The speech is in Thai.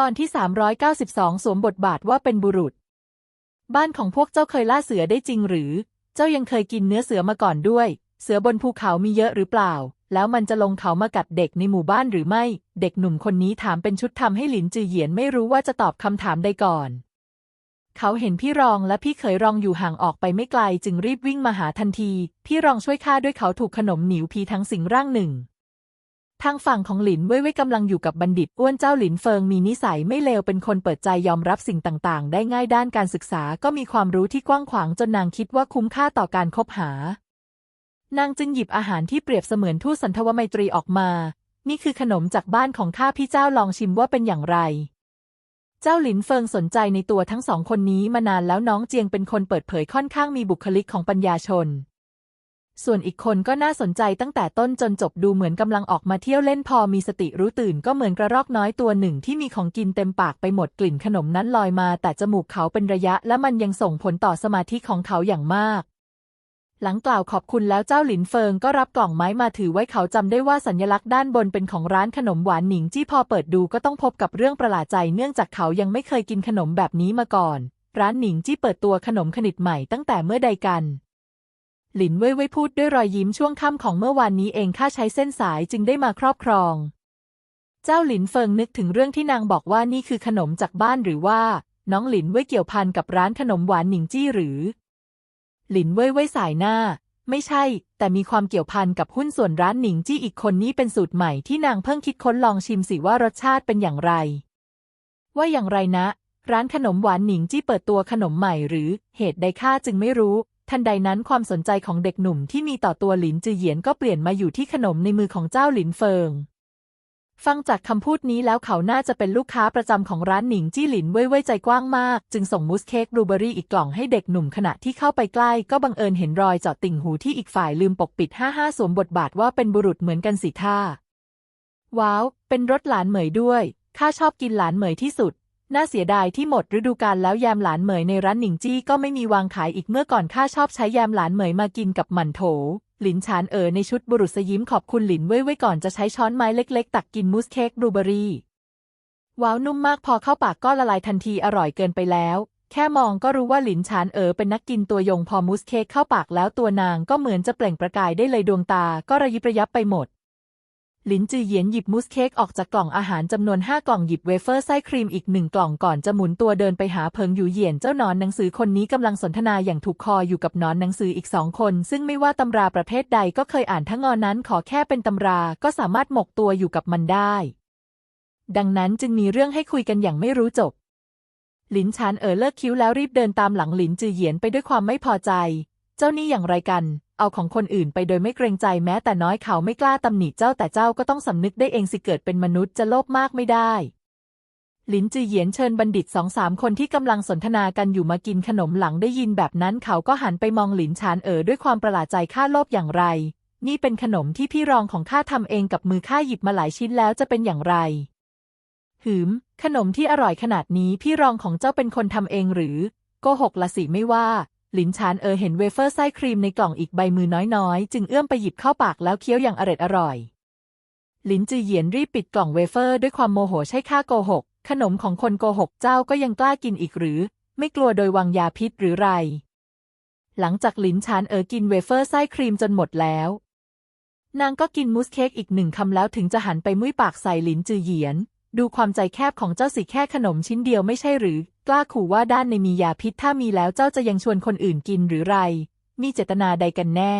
ตอนที่ 392 สวมบทบาทว่าเป็นบุรุษ บ้านของพวกเจ้าเคยล่าเสือได้จริงหรือ เจ้ายังเคยกินเนื้อเสือมาก่อนด้วย เสือบนภูเขามีเยอะหรือเปล่า แล้วมันจะลงเขามากัดเด็กในหมู่บ้านหรือไม่ เด็กหนุ่มคนนี้ถามเป็นชุดทำให้หลินจือเหยียนไม่รู้ว่าจะตอบคำถามใดก่อน เขาเห็นพี่รองและพี่เขยรองอยู่ห่างออกไปไม่ไกลจึงรีบวิ่งมาหาทันที พี่รองช่วยข้าด้วยเขาถูกขนมหนิวพีทั้งสิงร่างหนึ่ง ทางฝั่งของหลินเว่ยเว่ยกำลังอยู่กับบัณฑิตอ้วนเจ้าหลินเฟิงมีนิสัยไม่เลวเป็นคนเปิดใจยอมรับสิ่งต่างๆ ได้ง่ายด้านการศึกษาก็มีความรู้ที่กว้างขวางจนนางคิดว่าคุ้มค่าต่อการคบหา นางจึงหยิบอาหารที่เปรียบเสมือนทูตสันทวไมตรีออกมา นี่คือขนมจากบ้านของข้าพี่เจ้าลองชิมว่าเป็นอย่างไร เจ้าหลินเฟิงสนใจในตัวทั้งสองคนนี้มานานแล้วน้องเจียงเป็นคนเปิดเผยค่อนข้างมีบุคลิกของปัญญาชน ส่วนอีกคนก็น่าสนใจตั้งแต่ต้นจนจบดูเหมือนกำลังออกมาเที่ยวเล่นพอมีสติรู้ตื่นก็เหมือนกระรอกน้อยตัวหนึ่งที่มีของกินเต็มปากไปหมดกลิ่นขนมนั้นลอยมา แต่จมูกเขาเป็นระยะ และมันยังส่งผลต่อสมาธิของเขาอย่างมาก หลังกล่าวขอบคุณแล้วเจ้าหลินเฟิงก็รับกล่องไม้มาถือไว้เขาจำได้ว่าสัญลักษณ์ด้านบนเป็นของร้านขนมหวานหนิงจี้พอเปิดดูก็ต้องพบกับเรื่องประหลาดใจเนื่องจากเขายังไม่เคยกินขนมแบบนี้มาก่อน ร้านหนิงจี้เปิดตัวขนมขนิดใหม่ตั้งแต่เมื่อใดกัน หลินเว่ยเว่ยพูดด้วยรอยยิ้มช่วงค่ำของเมื่อวานนี้เองข้าใช้เส้นสายจึงได้มาครอบครอง เจ้าหลินเฟิงนึกถึงเรื่องที่นางบอกว่านี่คือขนมจากบ้านหรือว่า น้องหลินเว่ยเกี่ยวพันกับร้านขนมหวานหนิงจี้หรือ หลินเว่ยเว่ยสายหน้า ไม่ใช่ แต่มีความเกี่ยวพันกับหุ้นส่วนร้านหนิงจี้อีกคนนี้เป็นสูตรใหม่ที่นางเพิ่งคิดค้นลองชิมสิว่ารสชาติเป็นอย่างไร ว่าอย่างไรนะร้านขนมหวานหนิงจี้เปิดตัวขนมใหม่หรือ เหตุใดข้าจึงไม่รู้ ทันใดนั้นความสนใจของเด็กหนุ่มที่มีต่อตัวหลินจือเหยียนก็เปลี่ยนมาอยู่ที่ขนมในมือของเจ้าหลินเฟิง ฟังจากคำพูดนี้แล้วเขาน่าจะเป็นลูกค้าประจำของร้านหนิงจี้หลินเว่ยเว่ยใจกว้างมาก จึงส่งมูสเค้กบลูเบอรี่อีกกล่องให้เด็กหนุ่มขณะที่เข้าไปใกล้ ก็บังเอิญเห็นรอยเจาะติ่งหูที่อีกฝ่ายลืมปกปิดห้าห้าสวมบทบาทว่าเป็นบุรุษเหมือนกันสิท่าว้าว เป็นรสหลานเหมยด้วยข้าชอบกินหลานเหมยที่สุด น่าเสียดายที่หมดฤดูกาลแล้วยามหลานเหมยในร้านหนิงจี้ก็ไม่มีวางขายอีกเมื่อก่อนข้าชอบใช้ยามหลานเหมยมากินกับหมั่นโถ หลินชานเอ๋อในชุดบุรุษยิ้มขอบคุณหลินเว่ยเว่ยก่อนจะใช้ช้อนไม้เล็กๆ ตักกินมูสเค้กบลูเบอรี่ว้าวนุ่มมากพอเข้าปากก็ละลายทันทีอร่อยเกินไปแล้ว แค่มองก็รู้ว่าหลินชานเอ๋อเป็นนักกินตัวยงพอมูสเค้กเข้าปากแล้วตัวนางก็เหมือนจะเปล่งประกายได้เลยดวงตาก็ระยิบระยับไปหมด หลินจือเหยียนหยิบมูสเค้กออกจากกล่องอาหารจำนวนห้ากล่องหยิบเวเฟอร์ไส้ครีมอีกหนึ่งกล่องก่อนจะหมุนตัวเดินไปหาเพิงอยู่เหยียนเจ้าหนอนหนังสือคนนี้กำลังสนทนาอย่างถูกคออยู่กับหนอนหนังสืออีกสองคน ซึ่งไม่ว่าตำราประเภทใดก็เคยอ่านทั้งงอนนั้นขอแค่เป็นตำราก็สามารถหมกตัวอยู่กับมันได้ ดังนั้นจึงมีเรื่องให้คุยกันอย่างไม่รู้จบ หลินชานเอ๋อเลิกคิ้วแล้วรีบเดินตามหลังหลินจือเหยียนไปด้วยความไม่พอใจ เจ้านี่อย่างไรกัน เอาของคนอื่นไปโดยไม่เกรงใจแม้แต่น้อยเขาไม่กล้าตำหนิเจ้าแต่เจ้าก็ต้องสำนึกได้เองสิเกิดเป็นมนุษย์จะโลภมากไม่ได้หลินจือเหยียนเชิญบัณฑิตสองสามคนที่กำลังสนทนากันอยู่มากินขนมหลังได้ยินแบบนั้นเขาก็หันไปมองหลินชานเอ๋อด้วยความประหลาดใจข้าโลภอย่างไร นี่เป็นขนมที่พี่รองของข้าทำเองกับมือข้าหยิบมาหลายชิ้นแล้วจะเป็นอย่างไร หืม ขนมที่อร่อยขนาดนี้พี่รองของเจ้าเป็นคนทำเองหรือ โกหกละสิไม่ว่า หลินชานเออเห็นเวเฟอร์ไส้ครีมในกล่องอีกใบมือน้อยๆ จึงเอื้อมไปหยิบเข้าปากแล้วเคี้ยวอย่างอร็ดอร่อย หลินจือเหยียนรีบปิดกล่องเวเฟอร์ด้วยความโมโหใช่ข้าโกหก ขนมของคนโกหกเจ้าก็ยังกล้ากินอีกหรือ ไม่กลัวโดยวางยาพิษหรือไร หลังจากหลินชานเออกินเวเฟอร์ไส้ครีมจนหมดแล้ว นางก็กินมูสเค้กอีกหนึ่งคำแล้วถึงจะหันไปมุ้ยปากใส่หลินจือเหยียน ดูความใจแคบของเจ้าสิแค่ขนมชิ้นเดียวไม่ใช่หรือ กล้าขู่ว่าด้านในมียาพิษถ้ามีแล้วเจ้าจะยังชวนคนอื่นกินหรือไร มีเจตนาใดกันแน่